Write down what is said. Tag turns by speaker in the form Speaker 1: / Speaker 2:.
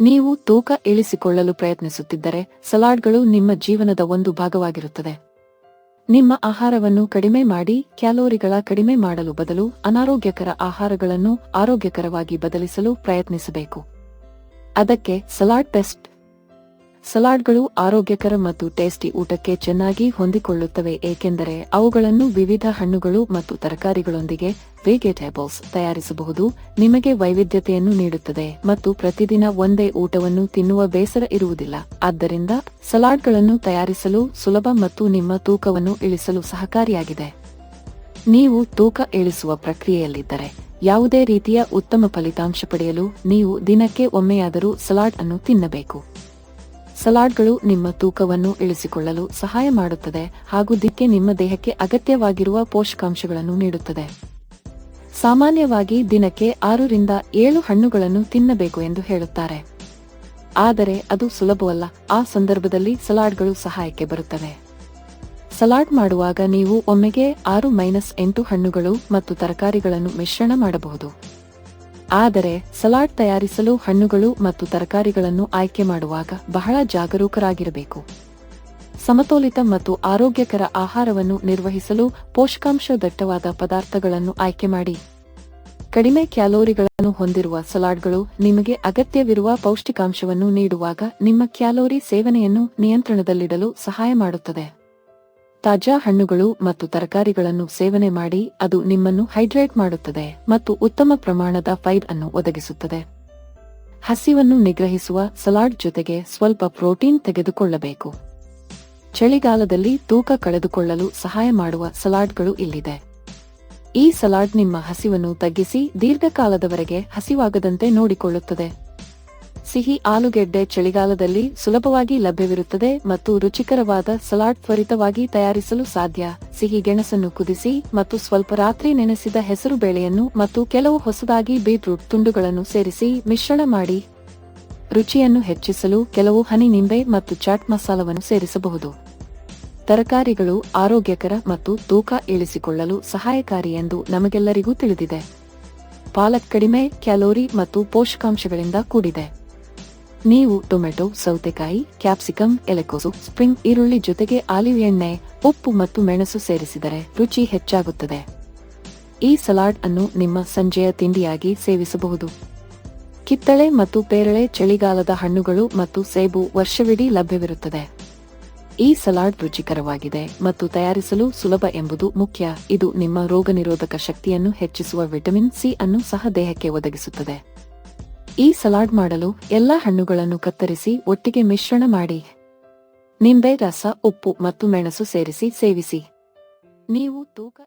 Speaker 1: ನೀವು ತೂಕ ಇಳಿಸಿಕೊಳ್ಳಲು ಪ್ರಯತ್ನಿಸುತ್ತಿದ್ದರೆ ಸಲಾಡ್ಗಳು ನಿಮ್ಮ ಜೀವನದ ಒಂದು ಭಾಗವಾಗಿರುತ್ತದೆ. ನಿಮ್ಮ ಆಹಾರವನ್ನು ಕಡಿಮೆ ಮಾಡಿ, ಕ್ಯಾಲೋರಿಗಳ ಕಡಿಮೆ ಮಾಡಲು ಬದಲು ಅನಾರೋಗ್ಯಕರ ಆಹಾರಗಳನ್ನು ಆರೋಗ್ಯಕರವಾಗಿ ಬದಲಿಸಲು ಪ್ರಯತ್ನಿಸಬೇಕು. ಅದಕ್ಕೆ ಸಲಾಡ್ ಟೆಸ್ಟ್ ಸಲಾಡ್ಗಳು ಆರೋಗ್ಯಕರ ಮತ್ತು ಟೇಸ್ಟಿ ಊಟಕ್ಕೆ ಚೆನ್ನಾಗಿ ಹೊಂದಿಕೊಳ್ಳುತ್ತವೆ, ಏಕೆಂದರೆ ಅವುಗಳನ್ನು ವಿವಿಧ ಹಣ್ಣುಗಳು ಮತ್ತು ತರಕಾರಿಗಳೊಂದಿಗೆ ವೆಜಿಟೇಬಲ್ಸ್ ತಯಾರಿಸಬಹುದು. ನಿಮಗೆ ವೈವಿಧ್ಯತೆಯನ್ನು ನೀಡುತ್ತದೆ ಮತ್ತು ಪ್ರತಿದಿನ ಒಂದೇ ಊಟವನ್ನು ತಿನ್ನುವ ಬೇಸರ ಇರುವುದಿಲ್ಲ. ಆದ್ದರಿಂದ ಸಲಾಡ್ಗಳನ್ನು ತಯಾರಿಸಲು ಸುಲಭ ಮತ್ತು ನಿಮ್ಮ ತೂಕವನ್ನು ಇಳಿಸಲು ಸಹಕಾರಿಯಾಗಿದೆ. ನೀವು ತೂಕ ಇಳಿಸುವ ಪ್ರಕ್ರಿಯೆಯಲ್ಲಿದ್ದರೆ ಯಾವುದೇ ರೀತಿಯ ಉತ್ತಮ ಫಲಿತಾಂಶ ಪಡೆಯಲು ನೀವು ದಿನಕ್ಕೆ ಒಮ್ಮೆಯಾದರೂ ಸಲಾಡ್ ಅನ್ನು ತಿನ್ನಬೇಕು. ಸಲಾಡ್ಗಳು ನಿಮ್ಮ ತೂಕವನ್ನು ಇಳಿಸಿಕೊಳ್ಳಲು ಸಹಾಯ ಮಾಡುತ್ತದೆ ಹಾಗೂ ದಿಕ್ಕೆ ನಿಮ್ಮ ದೇಹಕ್ಕೆ ಅಗತ್ಯವಾಗಿರುವ ಪೋಷಕಾಂಶಗಳನ್ನು ನೀಡುತ್ತದೆ. ಸಾಮಾನ್ಯವಾಗಿ ದಿನಕ್ಕೆ ಆರರಿಂದ ಏಳು ಹಣ್ಣುಗಳನ್ನು ತಿನ್ನಬೇಕು ಎಂದು ಹೇಳುತ್ತಾರೆ. ಆದರೆ ಅದು ಸುಲಭವಲ್ಲ, ಆ ಸಂದರ್ಭದಲ್ಲಿ ಸಲಾಡ್ಗಳು ಸಹಾಯಕ್ಕೆ ಬರುತ್ತವೆ. ಸಲಾಡ್ ಮಾಡುವಾಗ ನೀವು ಒಮ್ಮೆಗೆ ಆರು ಮೈನಸ್ ಎಂಟು ಹಣ್ಣುಗಳು ಮತ್ತು ತರಕಾರಿಗಳನ್ನು ಮಿಶ್ರಣ ಮಾಡಬಹುದು. ಆದರೆ ಸಲಾಡ್ ತಯಾರಿಸಲು ಹಣ್ಣುಗಳು ಮತ್ತು ತರಕಾರಿಗಳನ್ನು ಆಯ್ಕೆ ಮಾಡುವಾಗ ಬಹಳ ಜಾಗರೂಕರಾಗಿರಬೇಕು. ಸಮತೋಲಿತ ಮತ್ತು ಆರೋಗ್ಯಕರ ಆಹಾರವನ್ನು ನಿರ್ವಹಿಸಲು ಪೋಷಕಾಂಶ ದಟ್ಟವಾದ ಪದಾರ್ಥಗಳನ್ನು ಆಯ್ಕೆ ಮಾಡಿ. ಕಡಿಮೆ ಕ್ಯಾಲೋರಿಗಳನ್ನು ಹೊಂದಿರುವ ಸಲಾಡ್ಗಳು ನಿಮಗೆ ಅಗತ್ಯವಿರುವ ಪೌಷ್ಟಿಕಾಂಶವನ್ನು ನೀಡುವಾಗ ನಿಮ್ಮ ಕ್ಯಾಲೋರಿ ಸೇವನೆಯನ್ನು ನಿಯಂತ್ರಣದಲ್ಲಿಡಲು ಸಹಾಯ ಮಾಡುತ್ತದೆ. ತಾಜಾ ಹಣ್ಣುಗಳು ಮತ್ತು ತರಕಾರಿಗಳನ್ನು ಸೇವನೆ ಮಾಡಿ ಅದು ನಿಮ್ಮನ್ನು ಹೈಡ್ರೇಟ್ ಮಾಡುತ್ತದೆ ಮತ್ತು ಉತ್ತಮ ಪ್ರಮಾಣದ ಫೈಬ್ ಅನ್ನು ಒದಗಿಸುತ್ತದೆ. ಹಸಿವನ್ನು ನಿಗ್ರಹಿಸುವ ಸಲಾಡ್ ಜೊತೆಗೆ ಸ್ವಲ್ಪ ಪ್ರೋಟೀನ್ ತೆಗೆದುಕೊಳ್ಳಬೇಕು. ಚಳಿಗಾಲದಲ್ಲಿ ತೂಕ ಕಳೆದುಕೊಳ್ಳಲು ಸಹಾಯ ಮಾಡುವ ಸಲಾಡ್ಗಳು ಇಲ್ಲಿದೆ. ಈ ಸಲಾಡ್ ನಿಮ್ಮ ಹಸಿವನ್ನು ತಗ್ಗಿಸಿ ದೀರ್ಘಕಾಲದವರೆಗೆ ಹಸಿವಾಗದಂತೆ ನೋಡಿಕೊಳ್ಳುತ್ತದೆ. ಸಿಹಿ ಆಲೂಗೆಡ್ಡೆ ಚಳಿಗಾಲದಲ್ಲಿ ಸುಲಭವಾಗಿ ಲಭ್ಯವಿರುತ್ತದೆ ಮತ್ತು ರುಚಿಕರವಾದ ಸಲಾಡ್ ತ್ವರಿತವಾಗಿ ತಯಾರಿಸಲು ಸಾಧ್ಯ. ಸಿಹಿ ಗೆಣಸನ್ನು ಕುದಿಸಿ ಮತ್ತು ಸ್ವಲ್ಪ ರಾತ್ರಿ ನೆನೆಸಿದ ಹೆಸರು ಬೇಳೆಯನ್ನು ಮತ್ತು ಕೆಲವು ಹೊಸದಾಗಿ ಬೀಟ್ರೂಟ್ ತುಂಡುಗಳನ್ನು ಸೇರಿಸಿ ಮಿಶ್ರಣ ಮಾಡಿ. ರುಚಿಯನ್ನು ಹೆಚ್ಚಿಸಲು ಕೆಲವು ಹನಿ ನಿಂಬೆ ಮತ್ತು ಚಾಟ್ ಮಸಾಲವನ್ನು ಸೇರಿಸಬಹುದು. ತರಕಾರಿಗಳು ಆರೋಗ್ಯಕರ ಮತ್ತು ತೂಕ ಇಳಿಸಿಕೊಳ್ಳಲು ಸಹಾಯಕಾರಿ ಎಂದು ನಮಗೆಲ್ಲರಿಗೂ ತಿಳಿದಿದೆ. ಪಾಲಕ್ ಕಡಿಮೆ ಕ್ಯಾಲೋರಿ ಮತ್ತು ಪೋಷಕಾಂಶಗಳಿಂದ ಕೂಡಿದೆ. ನೀವು ಟೊಮೆಟೊ, ಸೌತೆಕಾಯಿ, ಕ್ಯಾಪ್ಸಿಕಂ, ಎಲೆಕೋಸು, ಸ್ಪ್ರಿಂಗ್, ಈರುಳ್ಳಿ ಜೊತೆಗೆ ಆಲಿವ್ ಎಣ್ಣೆ, ಉಪ್ಪು ಮತ್ತು ಮೆಣಸು ಸೇರಿಸಿದರೆ ರುಚಿ ಹೆಚ್ಚಾಗುತ್ತದೆ. ಈ ಸಲಾಡ್ ಅನ್ನು ನಿಮ್ಮ ಸಂಜೆಯ ತಿಂಡಿಯಾಗಿ ಸೇವಿಸಬಹುದು. ಕಿತ್ತಳೆ ಮತ್ತು ಪೇರಳೆ ಚಳಿಗಾಲದ ಹಣ್ಣುಗಳು ಮತ್ತು ಸೇಬು ವರ್ಷವಿಡೀ ಲಭ್ಯವಿರುತ್ತದೆ. ಈ ಸಲಾಡ್ ರುಚಿಕರವಾಗಿದೆ ಮತ್ತು ತಯಾರಿಸಲು ಸುಲಭ ಎಂಬುದು ಮುಖ್ಯ. ಇದು ನಿಮ್ಮ ರೋಗನಿರೋಧಕ ಶಕ್ತಿಯನ್ನು ಹೆಚ್ಚಿಸುವ ವಿಟಮಿನ್ ಸಿ ಅನ್ನು ಸಹ ದೇಹಕ್ಕೆ ಒದಗಿಸುತ್ತದೆ. ಈ ಸಲಾಡ್ ಮಾಡಲು ಎಲ್ಲಾ ಹಣ್ಣುಗಳನ್ನು ಕತ್ತರಿಸಿ ಒಟ್ಟಿಗೆ ಮಿಶ್ರಣ ಮಾಡಿ. ನಿಂಬೆ, ರಸ, ಉಪ್ಪು ಮತ್ತು ಮೆಣಸು ಸೇರಿಸಿ ಸೇವಿಸಿ. ನೀವು ತೂಕ